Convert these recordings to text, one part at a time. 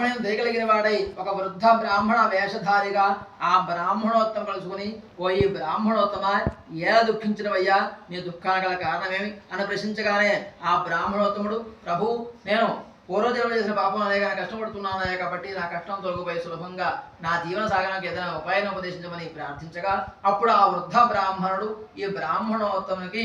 బ్రాహ్మణ్యం దయగలిగిన వాడై ఒక వృద్ధ బ్రాహ్మణ వేషధారిగా ఆ బ్రాహ్మణోత్తమ కలుసుకుని ఓ ఈ బ్రాహ్మణోత్తమ ఎలా దుఃఖించినవయ్యా? నీ దుఃఖానికి గల కారణమేమి? అని ప్రశ్నించగానే ఆ బ్రాహ్మణోత్తముడు ప్రభు నేను పూర్వజన్మ చేసిన పాపం అనేక కష్టపడుతున్నానయ్యా కాబట్టి నా కష్టం తొలగిపోయి సులభంగా నా జీవన సాగడానికి ఏదైనా ఉపాయాన్ని ఉపదేశించమని ప్రార్థించగా అప్పుడు ఆ వృద్ధ బ్రాహ్మణుడు ఈ బ్రాహ్మణోత్తమునికి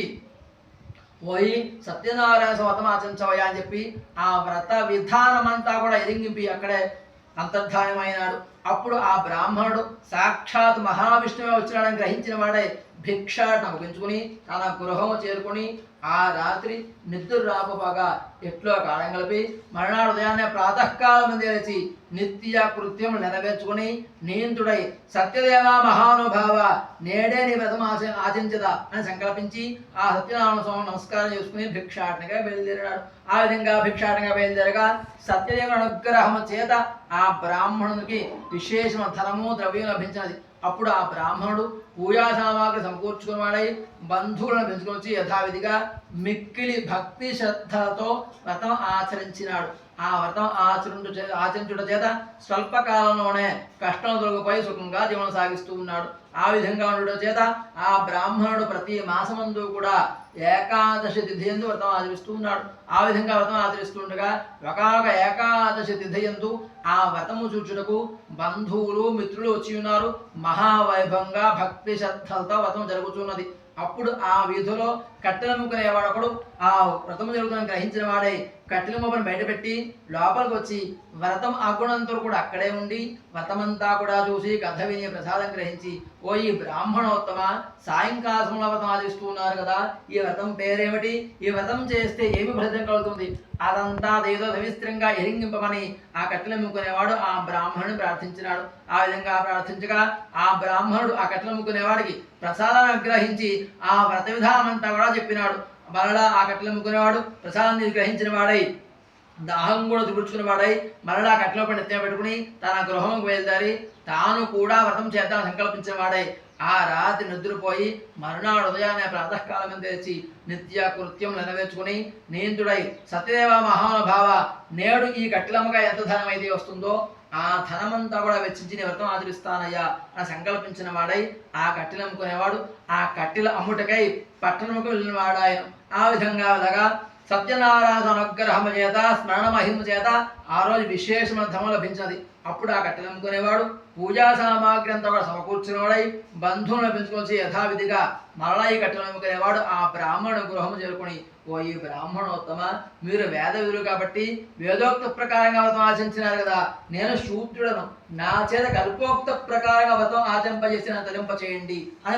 పోయి సత్యనారాయణ వ్రతం ఆచరించవయ్యా అని చెప్పి ఆ వ్రత విధానమంతా కూడా ఎరింగింపి అక్కడే అంతర్ధానమైనాడు. అప్పుడు ఆ బ్రాహ్మణుడు సాక్షాత్ మహావిష్ణువే వచ్చినాడని గ్రహించిన వాడే భిక్షాటన పెంచుకుని తన గృహము చేరుకుని ఆ రాత్రి నిద్ర రాకపోగా ఎట్లో కాలం కలిపి మరునాడు ఉదయాన్నే ప్రాతకాలం లేచి నిత్య కృత్యం నెరవేర్చుకుని నియంతుడై సత్యదేవ మహానుభావ నేడే నీ వ్రతం ఆచ ఆచరించదా అని సంకల్పించి ఆ సత్యనారాయణ స్వామి నమస్కారం చేసుకుని భిక్షాటనగా బయలుదేరాడు. ఆ విధంగా భిక్షాటనగా బయలుదేరగా సత్యదేవ అనుగ్రహము చేత ఆ బ్రాహ్మణునికి విశేషమ ధనము ద్రవ్యం లభించినది. అప్పుడు ఆ బ్రాహ్మణుడు పూజా సామాగ్రి సమకూర్చుకున్నవాడై బంధువులను పెంచుకొచ్చి వచ్చి యథావిధిగా మిక్కిలి భక్తి శ్రద్ధలతో వ్రతం ఆచరించినాడు. ఆ వ్రతం ఆచరించు చే- ఆచరించుట చేత స్వల్పకాలంలోనే కష్టం తొలగిపోయి సుఖంగా జీవనం సాగిస్తూ ఉన్నాడు. ఆ విధంగా ఉండడం చేత ఆ బ్రాహ్మణుడు ప్రతి మాసమందు కూడా ఏకాదశి తిథి ఎందు వ్రతం ఆచరిస్తూ ఉన్నాడు. ఆ విధంగా వ్రతం ఆచరిస్తూ ఉండగా ఒకనొక ఏకాదశి తిథి ఎందు ఆ వ్రతము చూచుటకు బంధువులు మిత్రులు వచ్చి ఉన్నారు. మహావైభవంగా భక్తి శ్రద్ధలతో వ్రతం జరుగుతున్నది అప్పుడు ఆ వీధిలో కట్టెల ముక్కనేవాడు ఒకడు. ఆ వ్రతము జరుగుతుందని గ్రహించిన వాడై కట్టెల ముక్కను బయటపెట్టి లోపలికి వచ్చి వ్రతం ఆగుణంతో కూడా అక్కడే ఉండి వ్రతమంతా కూడా చూసి కథ విని ప్రసాదం గ్రహించి ఓ ఈ బ్రాహ్మణోత్తమ సాయంకాల సమయంలో వ్రతం ఆదిస్తూ ఉన్నారు కదా ఈ వ్రతం పేరేమిటి? ఈ వ్రతం చేస్తే ఏమి ఫలితం కలుగుతుంది? అదంతా ఏదో సవిస్త్రంగా ఎరింగింపమని ఆ కట్టెల ముక్కునేవాడు ఆ బ్రాహ్మణుని ప్రార్థించినాడు. ఆ విధంగా ప్రార్థించగా ఆ బ్రాహ్మణుడు ఆ కట్టెల ముక్కునేవాడికి ప్రసాదాన్ని అనుగ్రహించి ఆ వ్రత విధానం అంతా కూడా చెప్పినాడు. మరలా ఆ కట్టెలు అమ్ముకునేవాడు ప్రసాదాన్ని గ్రహించిన వాడై దాహం కూడా తుడుచుకున్న వాడై మరలా కట్టెలో పడి నెత్తిన పెట్టుకుని తన గృహంకు బయలుదేరి తాను కూడా వ్రతం చేద్దామని సంకల్పించిన వాడై ఆ రాత్రి నిద్రపోయి మరునాడు ఉదయాన్నే ప్రాతకాలం తెచ్చి నిత్య కృత్యం నెరవేర్చుకుని నీంతుడై సత్యదేవ మహానుభావ నేడు ఈ కట్టెలమ్మగా ఎంత ధనం అయితే వస్తుందో ఆ ధనమంతా కూడా వెచ్చించి నేను వ్రతం ఆచరిస్తానయ్యా అని సంకల్పించిన వాడై ఆ కట్టెలు అమ్ముకునేవాడు ఆ కట్టెల అమ్ముటకై పట్టణముకు వెళ్ళిన వాడాయను ఆ విధంగా వెళ్ళగా సత్యనారాయణ అనుగ్రహము చేత స్మరణ మహిమ చేత ఆ రోజు విశేషమైన ధనం లభించినది. అప్పుడు ఆ కట్టెలు అమ్ముకునేవాడు పూజా సామాగ్రి అంతా కూడా సమకూర్చున్నవాడై బంధువులను పెంచుకొచ్చి యథావిధిగా మరలా ఈ కట్టెలు ఆ బ్రాహ్మణ గృహము చేరుకుని ఓ ఈ బ్రాహ్మణోత్తమ మీరు వేద కాబట్టి వేదోక్త ప్రకారంగా వ్రతం ఆచరించినారు కదా నేను శూద్రుడను. నా చేత కల్పోక్త ప్రకారంగా వ్రతం ఆచరింపజేసి నన్ను తలింప చేయండి అని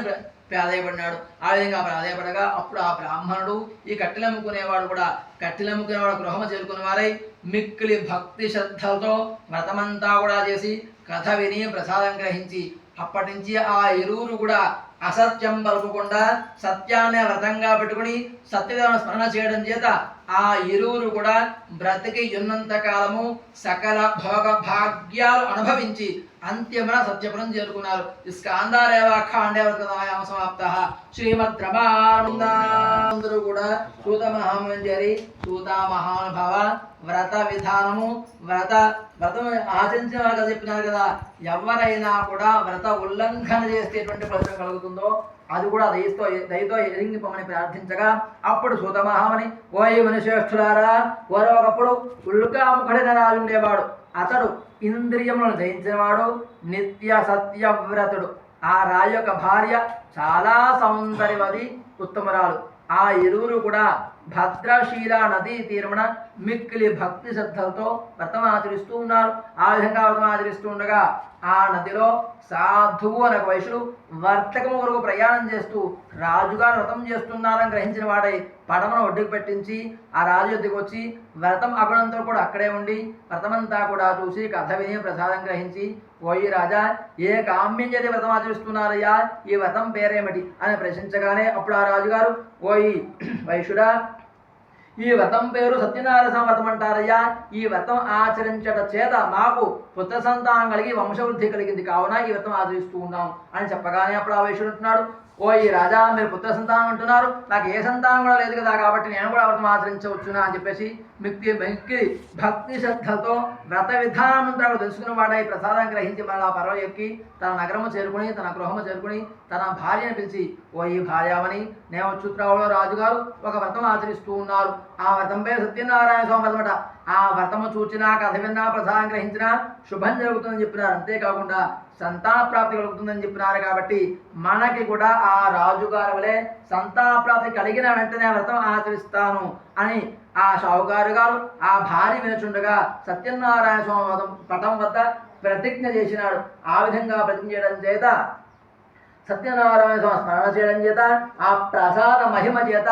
ప్రాధాయపడినాడు. ఆ విధంగా ప్రాధాయపడగా అప్పుడు ఆ బ్రాహ్మణుడు ఈ కట్టెలమ్ముకునేవాడు కూడా కట్టెలమ్ముకునేవాడు గృహము చేరుకున్న వారై మిక్కిలి భక్తి శ్రద్ధలతో వ్రతమంతా కూడా చేసి కథ విని ప్రసాదం గ్రహించి అప్పటి నుంచి ఆ ఇరువురు కూడా అసత్యం పలుకకుండా సత్యాన్ని వ్రతంగా పెట్టుకుని సత్యదేవుని స్మరణ చేయడం చేత ఆ ఇరువురు కూడా బ్రతికి ఉన్నంత కాలము సకల భోగ భాగ్యాలు అనుభవించి అంత్యమున సత్యపురం చేరుకున్నారు. ఈ స్కాందారేవ సమాప్త. శ్రీమద్ రమానందరూ కూడా సూత మహామంజరి సూత మహానుభావ వ్రత విధానము వ్రత వ్రతం ఆచరించిన వారు చెప్పినారు కదా. ఎవరైనా కూడా వ్రత ఉల్లంఘన చేసేటువంటి ఫలితం కలుగుతుందో అది కూడా దయతో దయతో ఎరింగిపమని ప్రార్థించగా అప్పుడు సూతమహామని ఓయ్ ఓయి మనుశ్రేష్ఠులారా వారు ఒకప్పుడు ముఖడి రాజు ఉండేవాడు అతడు ఇంద్రియములను జయించినవాడు నిత్య సత్యవ్రతుడు ఆ రాయి యొక్క భార్య చాలా సౌందర్యవది ఉత్తమరాలు. ఆ ఇరువురు కూడా భద్రశీల నదీ తీరమున మిక్కిలి భక్తి శ్రద్ధలతో వ్రతం ఆచరిస్తూ ఉన్నారు. ఆ విధంగా వ్రతం ఆచరిస్తూ ఉండగా ఆ నదిలో సాధువు అనే ఒక వైశ్యుడు వర్తకము ప్రయాణం చేస్తూ రాజుగా వ్రతం చేస్తున్నారని గ్రహించిన వాడై పడమను ఒడ్డుకు పెట్టించి ఆ రాజు యొద్దకు వచ్చి వ్రతం అగుణంతో కూడా అక్కడే ఉండి వ్రతమంతా కూడా చూసి కథ విని ప్రసాదం గ్రహించి ఓయి రాజా ఏ కామ్యం చేతి వ్రతం ఆచరిస్తున్నారయ్యా? ఈ వ్రతం పేరేమిటి? అని ప్రశ్నించగానే అప్పుడు ఆ రాజుగారు ఓయి వైశ్యుడా ఈ వ్రతం పేరు సత్యనారాయణ వ్రతం అంటారయ్యా. ఈ వ్రతం ఆచరించట చేత మాకు పుత్ర సంతానం కలిగి వంశవృద్ధి కలిగింది. కావున ఈ వ్రతం ఆచరిస్తూ ఉన్నాం అని చెప్పగానే అప్పుడు ఆ వైశ్యుడు అంటున్నాడు. ఓ ఈ రాజా మీరు పుత్ర సంతానం అంటున్నారు. నాకు ఏ సంతానం కూడా లేదు కదా కాబట్టి నేను కూడా వ్రతం ఆచరించవచ్చునా అని చెప్పేసి మిక్తి మిక్కి భక్తి శ్రద్ధతో వ్రత విధానమంతా తెలుసుకున్న వాడై ప్రసాదం గ్రహించి మళ్ళా పర్వం ఎక్కి తన నగరము చేరుకుని తన గృహము చేరుకుని తన భార్యను పిలిచి ఓ ఈ భార్యామని నేను చుత్రావులో రాజుగారు ఒక వ్రతం ఆచరిస్తూ ఉన్నారు. ఆ వ్రతం పేరు సత్యనారాయణ స్వామి అనమాట ఆ వ్రతము చూచినా కథ విన్నా ప్రసాదం గ్రహించినా శుభం జరుగుతుందని చెప్పినారు. అంతేకాకుండా సంతానప్రాప్తి కలుగుతుందని చెప్పినారు కాబట్టి మనకి కూడా ఆ రాజుగారి వలె సంతానప్రాప్తి కలిగిన వెంటనే ఆ వ్రతం ఆచరిస్తాను అని ఆ షావుకారు గారు ఆ భార్య వినచుండగా సత్యనారాయణ స్వామి వదం పటం వద్ద ప్రతిజ్ఞ చేసినాడు. ఆ విధంగా ప్రతిజ్ఞ చేయడం చేత సత్యనారాయణ స్వామి స్మరణ చేయడం చేత ఆ ప్రసాద మహిమ చేత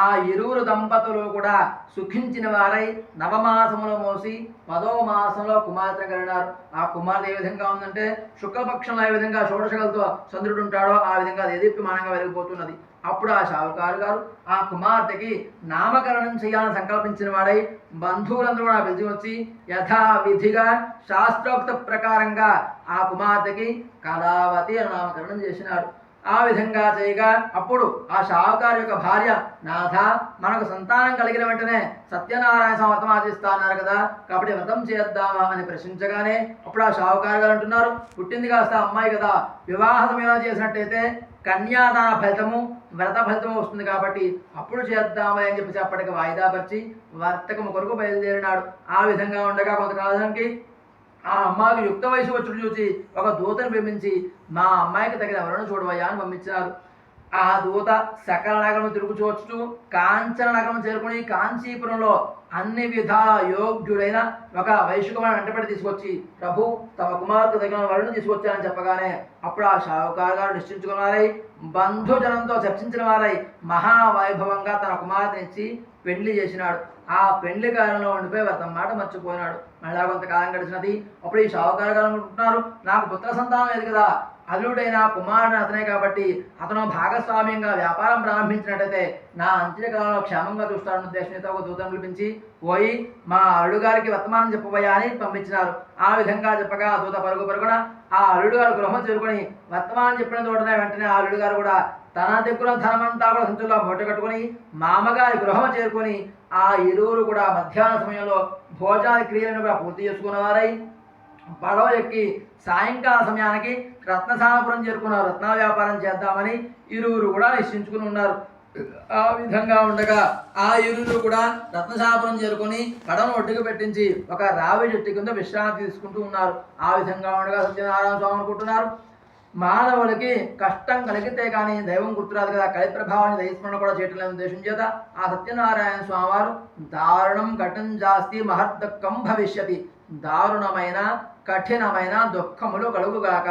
ఆ ఇరువురు దంపతులు కూడా సుఖించిన వారై నవమాసములు మోసి పదో మాసంలో కుమార్తె కలిగినారు. ఆ కుమార్తె ఏ విధంగా ఉందంటే శుక్లపక్షంలో ఏ విధంగా షోడశకలతో చంద్రుడు ఉంటాడో ఆ విధంగా దేదీప్యమానంగా వెలిగిపోతున్నది. అప్పుడు ఆ షావుకారు గారు ఆ కుమార్తెకి నామకరణం చేయాలని సంకల్పించిన వాడై బంధువులందరూ కూడా పిలిచి వచ్చి యథావిధిగా శాస్త్రోక్త ప్రకారంగా ఆ కుమార్తెకి కళావతి అని నామకరణం చేసినాడు ఆ విధంగా చేయగా అప్పుడు ఆ షావుకారు యొక్క భార్య నాథ మనకు సంతానం కలిగిన వెంటనే సత్యనారాయణ స్వామి వ్రతం ఆచరిస్తా అన్నారు కదా. కాబట్టి వ్రతం చేద్దామా అని ప్రశ్నించగానే అప్పుడు ఆ షావుకారు గారు అంటున్నారు పుట్టింది కాస్త అమ్మాయి కదా. వివాహ సమయంలో చేసినట్టయితే కన్యాదాన ఫలితము వ్రత ఫలితము వస్తుంది కాబట్టి అప్పుడు చేద్దామని అని చెప్పి అప్పటికి వాయిదా పరిచి వర్తకము కొరకు బయలుదేరినాడు. ఆ విధంగా ఉండగా కొంతకాలానికి ఆ అమ్మాయికి యుక్త వయసు వచ్చుడు చూసి ఒక దూతను పంపించి మా అమ్మాయికి తగిన ఎవరైనా చూడవయ్యా అని పంపించారు ఆ దూత సకల నగరం తిరుగుచూచుచు కాంచన నగరం చేరుకుని కాంచీపురంలో అన్ని విధాల యోగ్యుడైన ఒక వైశ్యకుమారుని వెంటబడి తీసుకొచ్చి ప్రభు తమ కుమార్తె తగిన వరుణ్ తీసుకొచ్చారని చెప్పగానే అప్పుడు ఆ షావుకారు గారు నిశ్చయించుకున్న వారై బంధుజనంతో చర్చించిన వారై మహావైభవంగా తన కుమార్తెని ఇచ్చి పెళ్ళి చేసినాడు. ఆ పెళ్ళి కాలంలో ఉండిపోయి వ్రతం మాట మర్చిపోయినాడు. మళ్ళా కొంతకాలం గడిచినది అప్పుడు ఈ షావుకారు గారు అనుకుంటున్నారు నాకు పుత్ర సంతానం లేదు కదా అల్లుడైన కుమారుడు అతనే కాబట్టి అతను భాగస్వామ్యంగా వ్యాపారం ప్రారంభించినట్టయితే నా అంత్యకాలంలో క్షేమంగా చూస్తాడని ఉద్దేశంతో ఒక దూతను పిలిపించి పోయి మా అల్లుడు గారికి వర్తమానం చెప్పబోయా అని పంపించినారు. ఆ విధంగా చెప్పగా దూత పరుగు పరుగున ఆ అల్లుడు గారు గృహం చేరుకొని వర్తమానం చెప్పిన తోటనే వెంటనే ఆ అల్లుడు గారు కూడా తన దగ్గర ధనమంతా కూడా సంచుల్లో మూట కట్టుకొని మామగారి గృహం చేరుకొని ఆ ఇరువురు కూడా మధ్యాహ్న సమయంలో భోజన క్రియలను కూడా పూర్తి చేసుకున్నవారై పడవ ఎక్కి సాయంకాల సమయానికి రత్నసానపురం చేరుకున్నారు రత్న వ్యాపారం చేద్దామని ఇరువురు కూడా నిశ్చించుకుని ఉన్నారు. ఆ విధంగా ఉండగా ఆ ఇరువురు కూడా రత్నసాపురం చేరుకొని కడను ఒడ్డుకు పెట్టించి ఒక రావి చెట్టు కింద విశ్రాంతి తీసుకుంటూ ఉన్నారు. ఆ విధంగా ఉండగా సత్యనారాయణ స్వామి అనుకుంటున్నారు. మానవులకి కష్టం కలిగితే కానీ దైవం గుర్తురాదు కదా కలి ప్రభావాన్ని దయస్మరణ కూడా చేయటం లేని ఉద్దేశం చేత ఆ సత్యనారాయణ స్వామివారు దారుణం ఘటం జాస్తి మహర్దక్కం భవిష్యతి దారుణమైన కఠినమైన దుఃఖములు కలుగుగాక.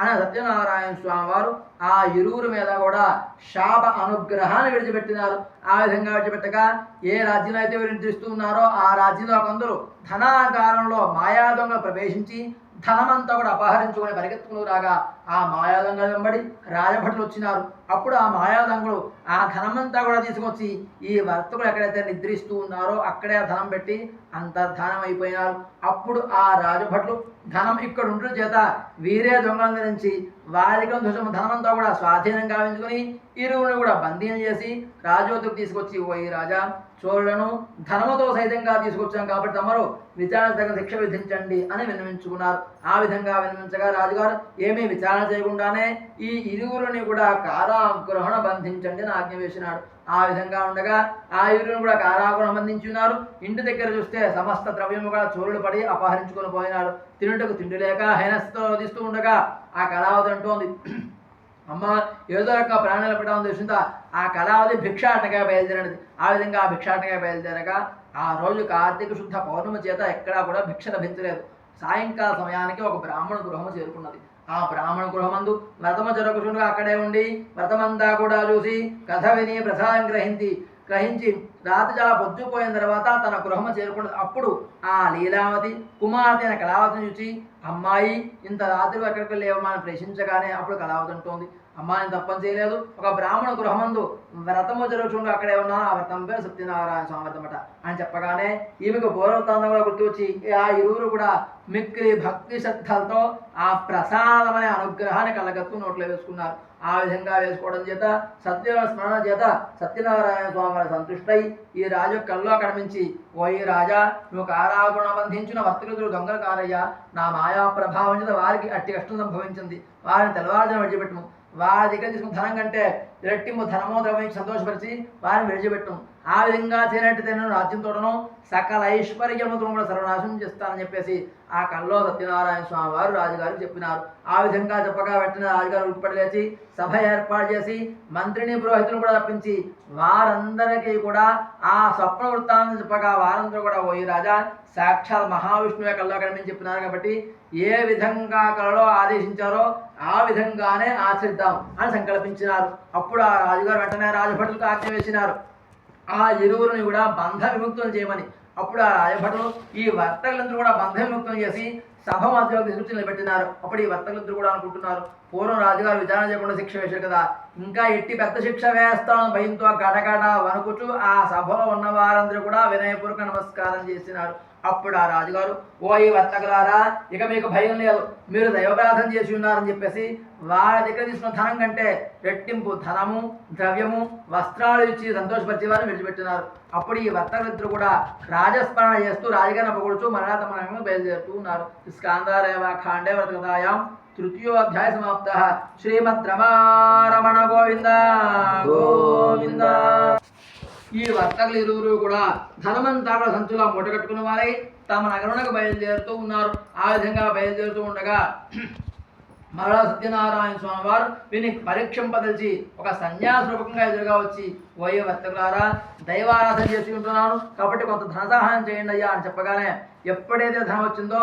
అని సత్యనారాయణ స్వామి వారు ఆ ఇరువురు మీద కూడా శాప అనుగ్రహాన్ని విడిచిపెట్టినారు. ఆ విధంగా విడిచిపెట్టగా ఏ రాజ్యంలో అయితే వీరు నిద్రిస్తూ ఉన్నారో ఆ రాజ్యంలో కొందరు ధనాగారంలో మాయా ప్రవేశించి ధనమంతా కూడా అపహరించుకొని పరిగెత్తుకుని రాగా ఆ మాయాదంగ వెంబడి రాజభటులు వచ్చినారు. అప్పుడు ఆ మాయాదంగులు ఆ ధనమంతా కూడా తీసుకొచ్చి ఈ వర్తకులు ఎక్కడైతే నిద్రిస్తూ ఉన్నారో అక్కడే ఆ ధనం పెట్టి అంతర్ధానం అయిపోయినారు. అప్పుడు ఆ రాజభటులు ధనం ఇక్కడ ఉండడం చేత వీరే దొంగలను గురించి వారికి ధ్వజం ధనమంతా కూడా స్వాధీనం గావించుకొని ఇరువుని కూడా బందీనం చేసి రాజోతుకు తీసుకొచ్చి ఓ ఈ రాజా చోళ్ళను ధనముతో సైతంగా తీసుకొచ్చాం కాబట్టి తమరు విచారణ తగిన శిక్ష విధించండి అని విన్నవించుకున్నారు. ఆ విధంగా విన్నవించగా రాజుగారు ఏమీ విచారణ చేయకుండానే ఈ ఇరువురిని కూడా కారాగ్రహణ బంధించండి అని ఆజ్ఞ వేసినాడు. ఆ విధంగా ఉండగా ఆ ఇరువురిని కూడా కారాగృహం బంధించున్నారు. ఇంటి దగ్గర చూస్తే సమస్త ద్రవ్యము కూడా చోరులు పడి అపహరించుకొని పోయినాడు. తినుటకు తిండి లేక హైనస్తో వదిస్తూ ఉండగా ఆ కళావతి అంటోంది అమ్మ ఏదో యొక్క ప్రాణాలు పెట్టాలని తెలిసిందా? ఆ కళావతి భిక్షాటనగా బయలుదేరినది. ఆ విధంగా ఆ భిక్షాటనగా బయలుదేరగా ఆ రోజు కార్తీక శుద్ధ పౌర్ణమి చేత ఎక్కడా కూడా భిక్ష లభించలేదు. సాయంకాల సమయానికి ఒక బ్రాహ్మణ గృహము చేరుకున్నది. ఆ బ్రాహ్మణ గృహమందు వ్రతము జరుగుచుండగా అక్కడే ఉండి వ్రతమంతా కూడా చూసి కథ విని ప్రసాదం గ్రహించి గ్రహించి రాత్రి చాలా పొద్దుపోయిన తర్వాత తన గృహము చేరుకున్నది అప్పుడు ఆ లీలావతి కుమార్తె అయిన కళావతిని చూసి అమ్మాయి ఇంత రాత్రి ఎక్కడికి లేవమని ప్రశ్నించగానే అప్పుడు కళావతి ఉంటుంది అమ్మాయిని తప్పని చేయలేదు. ఒక బ్రాహ్మణ గృహమందు వ్రతము జరుగుతుండగా అక్కడే ఉన్న ఆ వ్రతం పేరు సత్యనారాయణ స్వామి వ్రతమట అని చెప్పగానే ఈమెకు పూర్వతాంతం కూడా గుర్తు వచ్చి ఆ ఇరువురు కూడా మిక్కిలి భక్తి శ్రద్ధలతో ఆ ప్రసాదమనే అనుగ్రహాన్ని కలగత్తు నోట్లో వేసుకున్నారు. ఆ విధంగా వేసుకోవడం చేత సత్య స్మరణ చేత సత్యనారాయణ స్వామి వారి సంతుష్టై ఈ రాజు కల్లో కనిపించి ఓ ఈ రాజా నువ్వు కారాగుణ బంధించిన వర్తకులు దొంగలు కారయ్యా. నా మాయా ప్రభావం చేత వారికి అట్టి కష్టం సంభవించింది. వారిని తెల్లవారుజన విడిచిపెట్టము. వారి దగ్గర తీసుకున్న ధనం కంటే రెట్టింపు ధనమో ద్రవించి సంతోషపరిచి వారిని విడిచిపెట్టము. ఆ విధంగా చేయనట్టు రాజ్యం తోడను సకల ఐశ్వర్యముతో కూడా సర్వనాశనం చేస్తానని చెప్పేసి ఆ కల్లో సత్యనారాయణ స్వామి వారు రాజుగారు చెప్పినారు. ఆ విధంగా చెప్పగా వెంటనే రాజుగారు ఉట్టిపడి లేచి సభ ఏర్పాటు చేసి మంత్రిని పురోహితులు కూడా రప్పించి వారందరికీ కూడా ఆ స్వప్న వృత్తాన్ని చెప్పగా వారందరూ కూడా ఓ ఈ రాజా సాక్షాత్ మహావిష్ణువే కల్లో కనిపించి చెప్పినారు కాబట్టి ఏ విధంగా కళలో ఆదేశించారో ఆ విధంగానే ఆచరిద్దాం అని సంకల్పించినారు. అప్పుడు ఆ రాజుగారు వెంటనే రాజభటులకు ఆజ్ఞ వేసినారు. ఆ ఇరువురిని కూడా బంధ విముక్తం చేయమని. అప్పుడు ఆ రాజభటులు ఈ వర్తకులందరూ కూడా బంధ విముక్తం చేసి సభ మధ్యలో తీసుకొచ్చి నిలబెట్టినారు. అప్పుడు ఈ వర్తకులందరూ కూడా అనుకుంటున్నారు పూర్వం రాజుగారు విచారణ చేయకుండా శిక్ష వేశారు కదా ఇంకా ఎట్టి పెద్ద శిక్ష వేస్తామని భయంతో గడగడ వణుకుచు ఆ సభలో ఉన్న వారందరూ కూడా వినయపూర్వక నమస్కారం చేసినారు. అప్పుడు ఆ రాజుగారు ఓ ఈ వర్తకులారా ఇక మీకు భయం లేదు. మీరు దైవప్రార్థన చేసి ఉన్నారని చెప్పేసి వారి దగ్గర తీసుకున్న ధనం కంటే రెట్టింపు ధనము ద్రవ్యము వస్త్రాలు ఇచ్చి సంతోషపరిచే వారిని విడిచిపెట్టినారు. అప్పుడు ఈ వర్తకులిద్దరు కూడా రాజస్మరణ చేస్తూ రాజగారిని అప్పగొడుతూ మరణాతమనంగా బయలుదేరుతూ ఉన్నారు. స్కాందారేవ ఖాండే వర్తకదాయాం తృతీయోధ్యాయ సమాప్త. శ్రీమద్ రమారమణ గోవింద గోవింద. ఈ వర్తకులు ఇరువురు కూడా ధనమంతాల సంచులా మూటగట్టుకున్న వారై తమ నగరంలోకి బయలుదేరుతూ ఉన్నారు. ఆ విధంగా బయలుదేరుతూ ఉండగా మరలా సత్యనారాయణ స్వామి వారు వీని పరీక్షింపదలిచి ఒక సన్యాస రూపకంగా ఎదురుగా వచ్చి ఓయ వర్తకులారా దైవారాధన చేసి ఉంటున్నాను కాబట్టి కొంత ధన సహాయం చేయండి అయ్యా అని చెప్పగానే ఎప్పుడైతే ధనం వచ్చిందో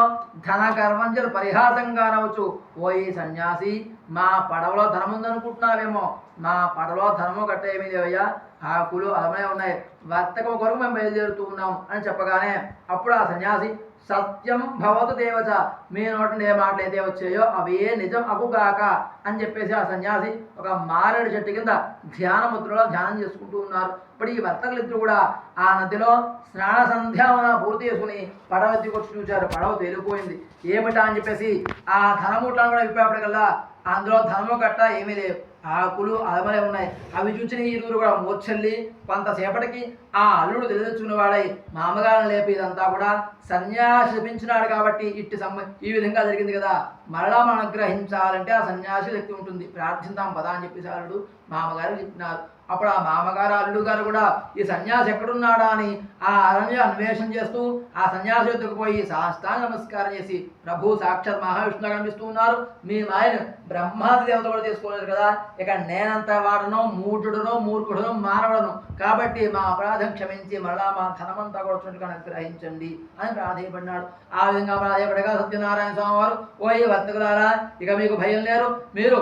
ధన గర్వంజలు పరిహాసంగా అనవచ్చు ఓ సన్యాసి మా పడవలో ధనం ఉందనుకుంటున్నావేమో మా పడవలో ధనము గట్ట ఏమీ లేవయ్యా. ఆకులు అలానే ఉన్నాయి. వర్తకం కొరకు మేము బయలుదేరుతూ ఉన్నాం అని చెప్పగానే అప్పుడు ఆ సన్యాసి సత్యం భవతు దేవత మీ నోటి ఏ మాటలు అయితే వచ్చాయో అవి ఏ నిజం అగుగాక? అని చెప్పేసి ఆ సన్యాసి ఒక మారేడు చెట్టు కింద ధ్యాన ముద్రలో ధ్యానం చేసుకుంటూ ఉన్నారు. ఇప్పుడు ఈ వర్తకులిద్దరు కూడా ఆ నదిలో స్నాన సంధ్యావన పూర్తి చేసుకుని పడవ ఎత్తుకొచ్చి చూశారు. పడవ తేలిపోయింది. ఏమిటా అని చెప్పేసి ఆ ధనముట్లను కూడా విప్పేపటికల్లా అందులో ధనము గట్ట ఏమీ లేవు. ఆకులు అలమలే ఉన్నాయి. అవి చూసి ఈ ఇరువురు కూడా మూర్ఛల్లి కొంతసేపటికి ఆ అల్లుడు తెలియచుకున్న వాడై మామగారిని లేపి ఇదంతా కూడా సన్యాసి శపించినాడు కాబట్టి ఇట్టి సమ్మ ఈ విధంగా జరిగింది కదా. మరలా మనం గ్రహించాలంటే ఆ సన్యాసి శక్తి ఉంటుంది. ప్రార్థిందాం పదా అని చెప్పేసి అల్లుడు మామగారు చెప్పినారు. అప్పుడు ఆ మామగారు అల్లు గారు కూడా ఈ సన్యాసి ఎక్కడున్నాడా అని ఆ అరణ్య అన్వేషణ చేస్తూ ఆ సన్యాసి వద్దకు పోయి సాష్టాంగ నమస్కారం చేసి ప్రభు సాక్షాత్ మహావిష్ణువు కనిపిస్తూ ఉన్నారు. మీ ఆయన బ్రహ్మాది దేవత కూడా తీసుకోలేదు కదా. ఇక నేనంత వాడను మూఢుడును మూర్ఖుడును మానవుడను. కాబట్టి మా అపరాధం క్షమించి మరలా మా ధనమంతా కూడా చుట్టుగా అనుగ్రహించండి అని ప్రాధేయపడినాడు. ఆ విధంగా ప్రాధేయపడగా సత్యనారాయణ స్వామి వారు ఓ ఈ వర్తకులారా ఇక మీకు భయం లేరు మీరు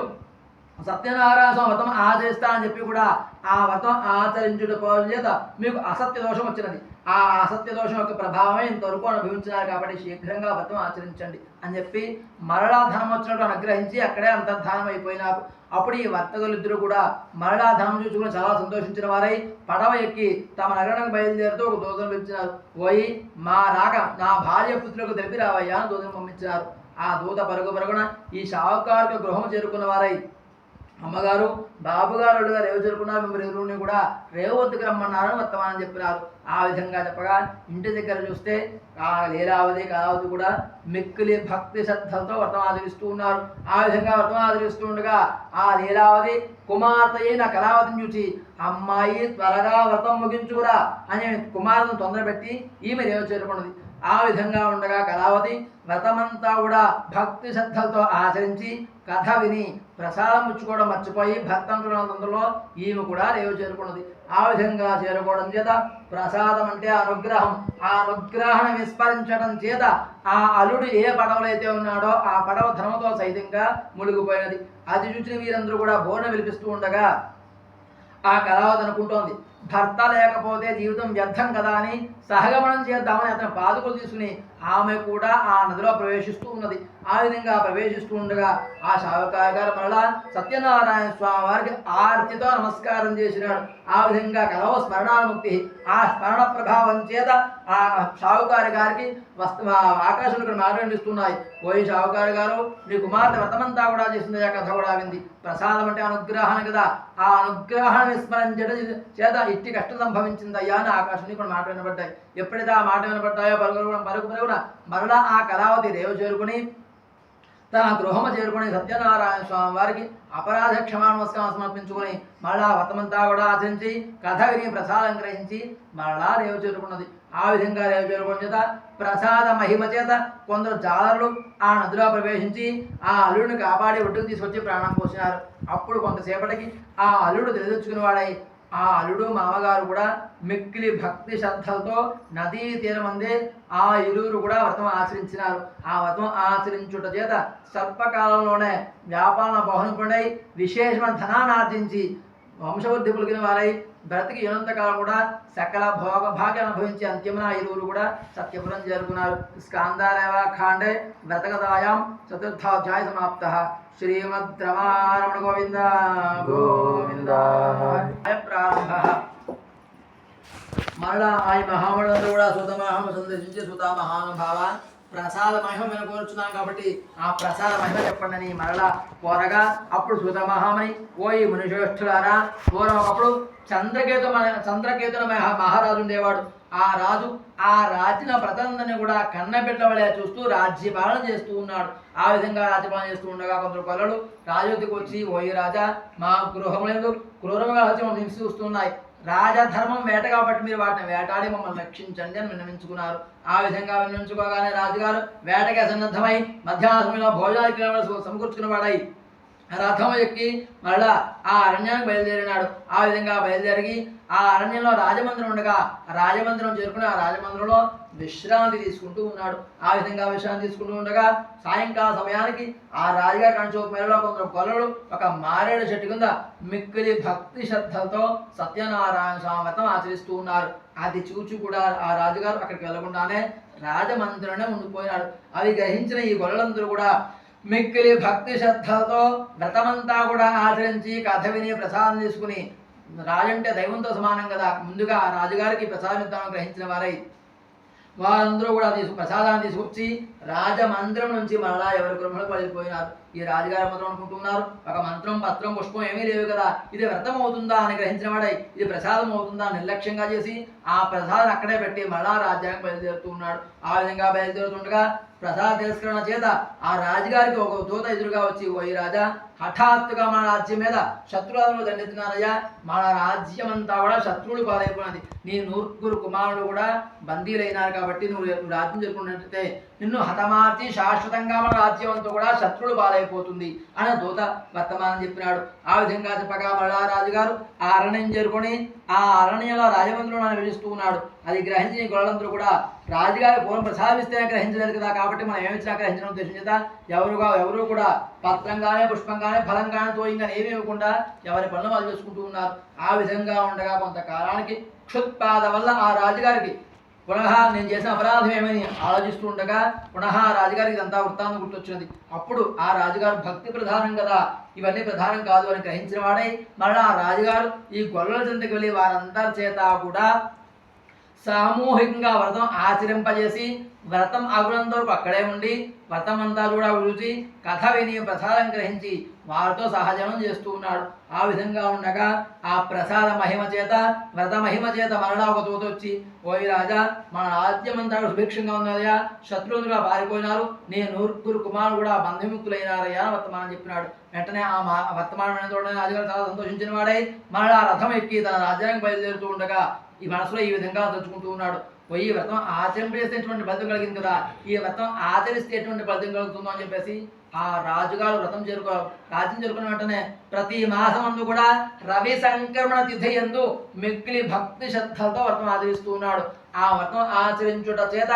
సత్యనారాయణ స్వామి వ్రతం ఆచరిస్తా అని చెప్పి కూడా ఆ వ్రతం ఆచరించుట చేత మీకు అసత్య దోషం వచ్చినది. ఆ అసత్య దోషం యొక్క ప్రభావమే ఇంతవరకు అనుభవించినారు కాబట్టి శీఘ్రంగా వ్రతం ఆచరించండి అని చెప్పి మరలా ధనం వచ్చినట్టు అనుగ్రహించి అక్కడే అంతర్ధానం అయిపోయినారు. అప్పుడు ఈ వర్తకులిద్దరూ కూడా మరలా ధనం చూసుకుని చాలా సంతోషించిన వారై పడవ ఎక్కి తమ నగరానికి బయలుదేరుతూ ఒక దూతను పిలిచినారు పోయి మా రాక నా భార్య పుత్రులకు తెలిపి రావయ్యా అని దూతను పంపించినారు. ఆ దూత పరుగు పరుగున ఈ షావుకారుకు గృహం చేరుకున్న వారై అమ్మగారు బాబుగారు గారు రేవు జరుపుకున్నారు? మిమ్మల్ని ఇరువురిని కూడా రేవు వద్దకు రమ్మన్నారని వర్తమానం చెప్పినారు. ఆ విధంగా చెప్పగా ఇంటి దగ్గర చూస్తే ఆ లీలావతి కళావతి కూడా మిక్కిలి భక్తి శ్రద్ధలతో వర్తం ఆచరిస్తూ ఉన్నారు. ఆ విధంగా వ్రతం ఆచరిస్తూ ఉండగా ఆ లీలావతి కుమార్తె అయిన కళావతిని చూసి అమ్మాయి త్వరగా వ్రతం ముగించుకురా అని కుమార్తెను తొందరపెట్టి ఈమె రేవు చేరుకున్నది. ఆ విధంగా ఉండగా కళావతి వ్రతమంతా కూడా భక్తి శ్రద్ధలతో ఆచరించి కథ విని ప్రసాదం ముచ్చుకోవడం మర్చిపోయి భక్తంతులందరిలో ఈమె కూడా రేవు చేరుకున్నది. ఆ విధంగా చేరుకోవడం చేత ప్రసాదం అంటే అనుగ్రహం. ఆ అనుగ్రహం విస్మరించడం చేత ఆ అల్లుడు ఏ పడవలో అయితే ఉన్నాడో ఆ పడవ ధనముతో సైతంగా మునిగిపోయినది. అది చూసిన వీరందరూ కూడా బోన విలిపిస్తూ ఉండగా ఆ కళావతి అనుకుంటోంది. భర్త లేకపోతే జీవితం వ్యర్థం కదా అని సహగమనం చేద్దామని అతను పాదుకులు తీసుకుని ఆమె కూడా ఆ నదిలో ప్రవేశిస్తూ ఉన్నది. ఆ విధంగా ప్రవేశిస్తూ ఉండగా ఆ శావకాయ గారు మరలా సత్యనారాయణ స్వామి వారికి ఆర్తితో నమస్కారం చేసినాడు. ఆ విధంగా కలవ స్మరణానుముక్తి ఆ స్మరణ ప్రభావం చేత ఆ షావుకారి గారికి వస్త ఆకాశం ఇక్కడ మారణిస్తున్నాయి పోయి షావుకారి గారు మీ కుమార్తె వ్రతమంతా కూడా చేసింది ఆ కథ కూడా వింది. ప్రసాదం అంటే అనుగ్రహం కదా. ఆ అనుగ్రహాన్ని స్మరించడం చేత ఇట్టి కష్టం సంభవించిందయ్యా అని ఆకాశం కూడా మాట వినబడ్డాయి. ఎప్పుడైతే ఆ మాట వినబడ్డాయో పలుకురు పరుగు పరుగున మరలా ఆ కళావతి రేవు చేరుకుని తన గృహము చేరుకుని సత్యనారాయణ స్వామి వారికి అపరాధ క్షమా నమస్కారం సమర్పించుకొని మళ్ళా వ్రతమంతా కూడా ఆచరించి కథ విని ప్రసాదం గ్రహించి మరలా రేవు చేరుకున్నది. ఆ విధంగా రేవు చేరుకున్న చేత ప్రసాద మహిమ చేత కొందరు జాలర్లు ఆ నదిలో ప్రవేశించి ఆ అల్లుడిని కాపాడి ఒడ్డుకు తీసుకొచ్చి ప్రాణం పోసినారు. అప్పుడు కొంతసేపటికి ఆ అల్లుడు తెలిదొచ్చుకుని వాడై ఆ అల్లుడు మామగారు కూడా మిక్కిలి భక్తి శ్రద్ధలతో నదీ తీరమందే ఆ ఇరువురు కూడా వ్రతం ఆచరించినారు. ఆ వ్రతం ఆచరించుట చేత సర్పకాలంలోనే వ్యాపారణ బహునిపుణై విశేషమైన ధనాన్ని ఆర్జించి వంశవృద్ధి పులిగిన వారై బ్రతికి ఉన్నంతకాలం కూడా సకల భోగ భాగ్యం అనుభవించి అంత్యమున ఇరువురు కూడా సత్యపురం చేరుకున్నారు. స్కాందారేవా ఖాండే వ్రతగదాయాం చతుర్థాధ్యాయ సమాప్త. శ్రీమద్ రమారమణ గోవింద గోవింద. ప్రారంభ మరలా ఆయన మహామణులందరూ కూడా సుతమహాము సందర్శించి సుత ప్రసాద మహిమ మేము కోరుచున్నాం కాబట్టి ఆ ప్రసాద మహిమ చెప్పండి అని మరలా కోరగా అప్పుడు సుత మహామణి ఓయి మునిశ్రేష్ఠులారా పూర్వం ఒకప్పుడు చంద్రకేతు చంద్రకేతుల మహా- మహారాజు ఉండేవాడు. ఆ రాజు ఆ రాజున ప్రతందని కూడా కన్నబిడ్డవలే చూస్తూ రాజ్యపాలన చేస్తూ ఉన్నాడు. ఆ విధంగా రాజ్యపాలన చేస్తూ ఉండగా కొందరు కొలలు రాజుకి వచ్చి ఓయి రాజా మా గృహములందు క్రూరముగా వచ్చి నివసిస్తున్నాయి రాజధర్మం వేట కాబట్టి మీరు వాటిని వేటాడి మమ్మల్ని రక్షించండి అని విన్నవించుకున్నారు. ఆ విధంగా విన్నవించుకోగానే రాజుగారు వేటకి సన్నద్ధమై మధ్యాహ్న సమయంలో భోజనానికి సమకూర్చుకున్న వాడై రథం ఎక్కి మళ్ళా ఆ అరణ్యానికి బయలుదేరినాడు. ఆ విధంగా బయలుదేరి ఆ అరణ్యంలో రాజమందిరం ఉండగా రాజమందిరం చేరుకుని ఆ రాజమందిరంలో విశ్రాంతి తీసుకుంటూ ఉన్నాడు. ఆ విధంగా విశ్రాంతి తీసుకుంటూ ఉండగా సాయంకాల సమయానికి ఆ రాజుగారి కంచోపు మేరలో కొందరు కొలలు ఒక మారేడు చెట్టు కింద మిక్కిలి భక్తి శ్రద్ధలతో సత్యనారాయణ స్వామి వ్రతం ఆచరిస్తూ ఉన్నారు. అది చూచి కూడా ఆ రాజుగారు అక్కడికి వెళ్ళకుండానే రాజమంత్రులనే ఉండిపోయినాడు. అవి గ్రహించిన ఈ గొల్లలందరూ కూడా మిక్కిలి భక్తి శ్రద్ధలతో వ్రతమంతా కూడా ఆచరించి కథ విని ప్రసాదం తీసుకుని రాజంటే దైవంతో సమానం కదా. ముందుగా ఆ రాజుగారికి ప్రసాదం ఇద్దామని గ్రహించిన వారై వారందరూ కూడా తీసుకు ప్రసాదాన్ని తీసుకొచ్చి రాజమంత్రం నుంచి మరలా ఎవరి గృహంలో పడిపోయినారు ఈ రాజుగారి మంత్రం అనుకుంటున్నారు. ఒక మంత్రం పత్రం పుష్పం ఏమీ లేవు కదా. ఇది వ్రతం అవుతుందా అని గ్రహించిన వాడై ఇది ప్రసాదం అవుతుందా నిర్లక్ష్యంగా చేసి ఆ ప్రసాదం అక్కడే పెట్టి మరలా రాజ్యానికి బయలుదేరుతూ ఉన్నాడు. ఆ విధంగా బయలుదేరుతుండగా ప్రసాద తిరస్కరణ చేత ఆ రాజుగారికి ఒక దూత ఎదురుగా వచ్చి ఓ ఈ రాజా హఠాత్తుగా మన రాజ్యం మీద శత్రువులను దండెత్తున్నారయ్యా మన రాజ్యం అంతా కూడా శత్రువులు పాలైపోయినది. నీ నూర్గురు కుమారుడు కూడా బందీలైనారు కాబట్టి నువ్వు రాజ్యం జరుపుకున్నట్లయితే నిన్ను హతమార్చి శాశ్వతంగా మన రాజ్యం అంతా కూడా శత్రుడు బాలైపోతుంది అని దూత వర్తమానం చెప్పినాడు. ఆ విధంగా చెప్పగా మళ్ళా రాజుగారు ఆ అరణ్యం చేరుకొని ఆ అరణ్యంలో రాజమందిరంలో నివసిస్తూ ఉన్నాడు. అది గ్రహించిన ఈ గొడవలందరూ కూడా రాజుగారి పూర్వం ప్రసాదిస్తేనే గ్రహించలేదు కదా కాబట్టి మనం ఏమిచ్చినా గ్రహించడం ఉద్దేశం చేత ఎవరుగా ఎవరు కూడా పత్రంగానే పుష్పంగానే ఫలంగానే తోయంగానే ఏమి ఇవ్వకుండా ఎవరి పనులు వాళ్ళు చేసుకుంటూ ఉన్నారు. ఆ విధంగా ఉండగా కొంతకాలానికి క్షుత్పాద వల్ల ఆ రాజుగారికి పునః నేను చేసిన అపరాధం ఏమని ఆలోచిస్తూ ఉండగా పునః ఆ రాజుగారికి ఇదంతా వృత్తాంతం గుర్తొచ్చినది. అప్పుడు ఆ రాజుగారు భక్తి ప్రధానం కదా ఇవన్నీ ప్రధానం కాదు అని గ్రహించిన వాడై మరలా ఆ రాజుగారు ఈ గొల్లల చెంతకు వెళ్ళి వారందరి చేత కూడా సామూహికంగా వ్రతం ఆచరింపజేసి వ్రతం అగునంత వరకు అక్కడే ఉండి వ్రతం అంతా కూడా విడిచి కథ విని ప్రసాదం గ్రహించి వారితో సహజనం చేస్తూ ఉన్నాడు. ఆ విధంగా ఉండగా ఆ ప్రసాద మహిమ చేత వ్రత మహిమ చేత మరలా ఒక తోత వచ్చి ఓయి రాజా మన రాజ్యం అంతా సుభిక్షంగా ఉన్నదయా శత్రువులుగా పారిపోయినారు నీ నూరుగురు కుమారుడు కూడా బంధుముక్తులైనారయ్యా వర్తమానం చెప్పినాడు. వెంటనే ఆ మా వర్తమానం చూడడానికి రాజుగారు చాలా సంతోషించిన వాడై మరలా రథం ఎక్కి తన రాజ్యానికి బయలుదేరుతూ ఉండగా ఈ మనసులో ఈ విధంగా తలుచుకుంటూ ఉన్నాడు. పోయి ఈ వ్రతం ఆచరింపేసేటువంటి ఎటువంటి ఫలితం కలిగింది కదా. ఈ వ్రతం ఆచరిస్తే ఎటువంటి ఫలితం కలుగుతుందో అని చెప్పేసి ఆ రాజుగారు వ్రతం చేరుకో రాజ్యం చేరుకున్న వెంటనే ప్రతి మాసం అందు కూడా రవి సంక్రమణ తిథి ఎందు మిక్కిలి భక్తి శ్రద్ధలతో వ్రతం ఆచరిస్తూ ఉన్నాడు. ఆ వ్రతం ఆచరించుట చేత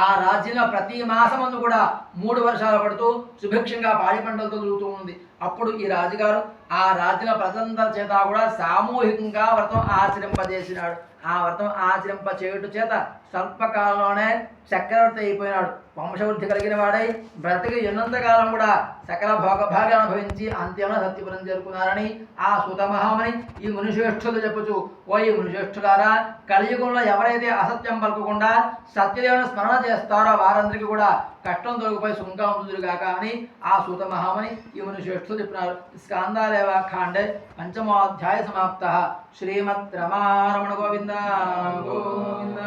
ఆ రాజ్యంలో ప్రతి మాసమందు కూడా మూడు వర్షాలు పడుతూ సుభిక్షంగా పాడి పంటలతో తిరుగుతూ ఉంది. అప్పుడు ఈ రాజుగారు ఆ రాజ్యంలో ప్రజలందరి చేత కూడా సామూహికంగా వ్రతం ఆచరింపజేసినాడు. ఆ వ్రతం ఆచరింప చేయుట చేత స్వల్పకాలంలోనే చక్రవర్తి అయిపోయినాడు. వంశవృద్ధి కలిగిన వాడై బ్రతికి ఎన్నంతకాలం కూడా సకల భోగభాగ్యాలు అనుభవించి అంత్యమున సత్యపురం చేరుకున్నారని ఆ సుతమహామని ఈ మునిశ్రేష్ఠులు చెప్పుచు. ఓ ఈ మునిశ్రేష్ఠులారా కలియుగంలో ఎవరైతే అసత్యం పలకకుండా సత్యదేవుని స్మరణ చేస్తారో వారందరికీ కూడా కష్టం తొలగిపోయి సుఖంగా ఉందురుగాక అని ఆ సుతమహామని ఈ మునిశ్రేష్ఠులు చెప్పినారు. స్కాందాలేవ ఖాండే పంచమోధ్యాయ సమాప్త శ్రీమద్ రమారమణ గోవింద. గోవింద.